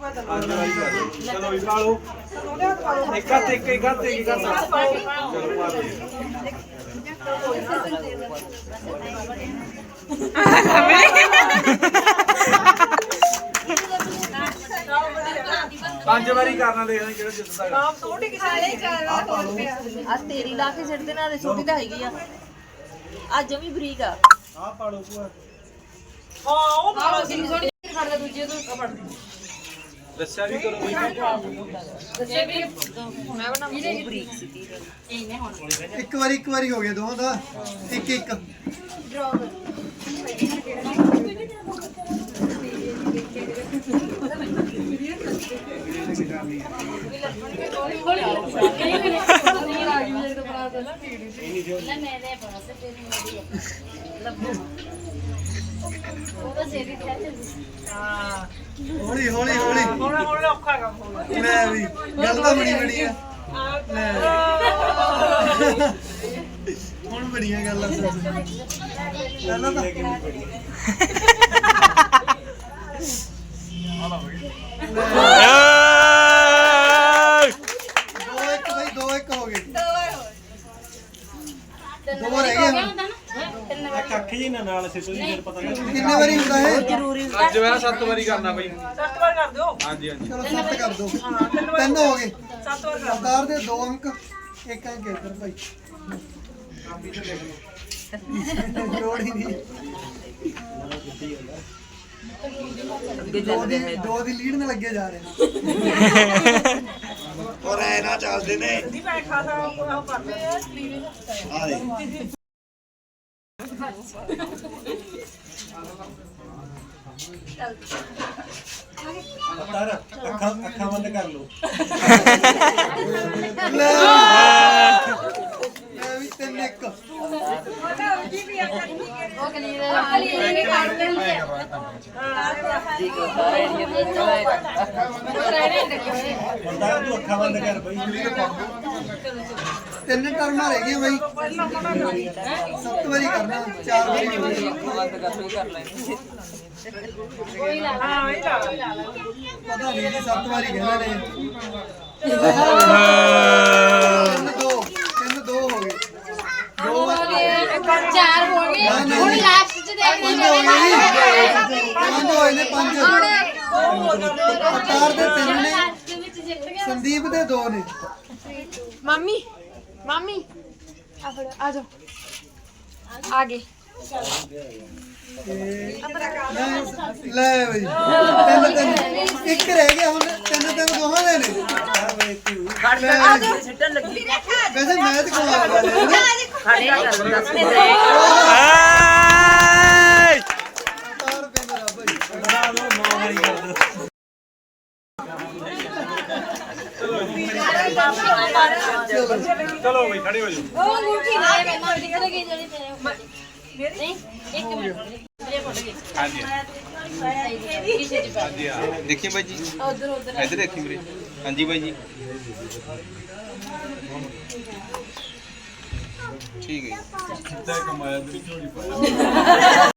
ਚਲੋ ਵੀ ਪਾ ਲਓ ਇੱਕ ਹੱਥ ਇੱਕ ਇੱਕ ਹੱਥ ਇੱਕ ਹੱਥ ਚਲੋ ਪਾ ਦਿਓ ਪੰਜ ਵਾਰੀ ਕਰਨਾ ਦੇਖਦੇ ਕਿਹੜਾ ਜਿੱਤਦਾ ਆ ਤੇਰੀ ਲਾ ਕੇ ਸਿੱਟ ਦੇ ਨਾਲ ਛੋਟੀ ਤਾਂ ਹੈਗੀ ਆ ਆ ਜਮੀ ਬਰੀਕ ਆ ਆਹ ਪਾ ਲਓ ਭੂਆ ਆਹ ਕਿੰਨੀ ਸੋਹਣੀ ਖੜਦਾ ਦੂਜੇ ਤੋਂ। ਦੱਸਿਆ ਵੀ ਕਰੋ ਬਈ ਦੱਸੇ ਵੀ ਮੈਂ ਬਣਾ ਬਹੁਤ ਬਰੀਕ ਸੀ ਇੱਕ ਵਾਰੀ ਇੱਕ ਵਾਰੀ ਹੋ ਗਿਆ ਦੋਵਾਂ ਦਾ। ਇੱਕ ਇੱਕ। ਹੌਲੀ ਹੌਲੀ ਹੌਲੀ। ਹੁਣ ਹੁਣ ਔਖਾ ਕੰਮ ਹੋ ਗਿਆ। ਲੈ ਵੀ ਗੱਲ ਤਾਂ ਬੜੀ ਬੜੀ ਆ। ਲੈ ਹੁਣ ਬੜੀਆਂ ਗੱਲਾਂ ਸੁਣ ਪਹਿਲਾਂ ਤਾਂ ਦੋ ਇੱਕ ਬਈ ਦੋ ਇੱਕ ਹੋ ਗਏ। ਦੋ ਰਹਿ ਗਏ ਹੁਣ। ਕੱਖ ਜੀ ਨਾ ਨਾਲ ਸਿੱਟੋ ਜੀ ਫਿਰ ਪਤਾ ਲੱਗ ਕਿੰਨੇ ਵਾਰੀ ਹੁੰਦਾ ਇਹ? ਜ਼ਰੂਰੀ ਅੱਜ ਮੈਂ ਸੱਤ ਵਾਰੀ ਕਰਨਾ ਬਈ। ਸੱਤ ਵਾਰ ਕਰ ਦਿਓ। ਹਾਂਜੀ ਹਾਂਜੀ। ਚਲੋ ਸੱਤ ਕਰ ਦੋ ਤਿੰਨ ਹੋ ਗਏ। ਸੱਤ ਵਾਰ ਕਰ ਸਰਦਾਰ ਦੇ ਦੋ ਅੰਕ। ਇੱਕ ਅੰਕ ਇੱਧਰ ਭਾਈ। ਲੋੜ ਹੀ ਨਹੀਂ। ਦੋ ਦੀ ਦੋ ਦੀ ਲੀਡ ਨਾਲ ਲੱਗੇ ਜਾ ਰਹੇ ਨੇ। ਔਰ ਐ ਨਾ ਚੱਲਦੇ ਨੇ। ਦੀ ਮੈਂ ਖਾਸਾ ਉਹ ਕਰਦੇ ਆ ਆ ਦੇ ਤਾਰ ਅੱਖਾਂ ਅੱਖਾਂ ਬੰਦ ਕਰ ਲੈ। ਲੈ ਵੀ ਤਿੰਨ ਇੱਕ ਬੰਦਾ ਤੂੰ ਅੱਖਾਂ ਬੰਦ ਕਰ ਬਈ। ਤਿੰਨ ਟਰਮਾਂ ਰਹਿ ਗਈਆਂ ਬਾਈ। ਸੱਤ ਵਾਰੀ ਕਰਨਾ, ਚਾਰ ਵਾਰੀ ਪਤਾ ਨਹੀਂ ਜੀ, ਸੱਤ ਵਾਰੀ ਕਹਿੰਦੇ ਨੇ। ਤਿੰਨ ਦੋ ਤਿੰਨ ਦੋ ਹੋ ਗਏ। ਦੋ ਵਾਰ ਚਾਰ ਹੋ ਗਏ। ਹੁਣ ਲਾਸਟ ਚ ਦੇਖਦੇ ਪੰਜ ਪੰਜ ਹੋਏ ਨੇ ਪੰਜ। ਅਵਤਾਰ ਦੇ ਤਿੰਨ ਨੇ, ਸੰਦੀਪ ਦੇ ਦੋ ਨੇ। ਮਾਮੀ। ਮਾਮੀ ਆ ਫੜੋ ਆ ਜਾਓ। ਆ ਗਏ। ਲੈ ਬਈ। ਤਿੰਨ ਤਿੰਨ। ਇੱਕ ਰਹਿ ਗਿਆ ਹੁਣ ਤਿੰਨ ਤਿੰਨ ਦੋਹਾਂ ਦੇ ਨੇ ਸਿੱਟਣ ਲੱਗੀ। ਵੈਸੇ ਮੈਚ ਕੋਲ ਆ ਗਿਆ ਖੜੇ ਦੱਸ ਮਿੰਟ ਰਹਿ ਅਵਤਾਰ ਪਿੰਡ ਦਾ ਭਾਈ ਬਣਾ ਲਓ ਨੌ ਵਾਰੀ ਕਰ ਦਿਓ ਚਲੋ ਬਈ ਖੜੇ ਹੋ ਜਾਓ। ਉਹ ਮੁੱਠੀ ਨਾ ਮੈਂ ਦਿਖ ਰਹੀ ਜਿਹੜੀ ਤੇਰੇ ਨਹੀਂ ਇੱਕ ਮਿੰਟ ਮੇਰੇ ਫੋਟੋ ਖਿੱਚ ਹਾਂਜੀ। ਕਿਸੇ ਦੀ ਹਾਂਜੀ ਹਾਂ। ਦੇਖੀਏ ਬਾਈ ਜੀ। ਉਧਰ ਉਧਰ ਇੱਧਰ ਦੇਖੀ ਵੀਰੇ। ਹਾਂਜੀ ਬਾਈ ਜੀ। ਠੀਕ ਹੈ ਜੀ। ਕਮਾਇਆ ਤੇਰੀ ਝੋਲੀ ਪਾਇਆ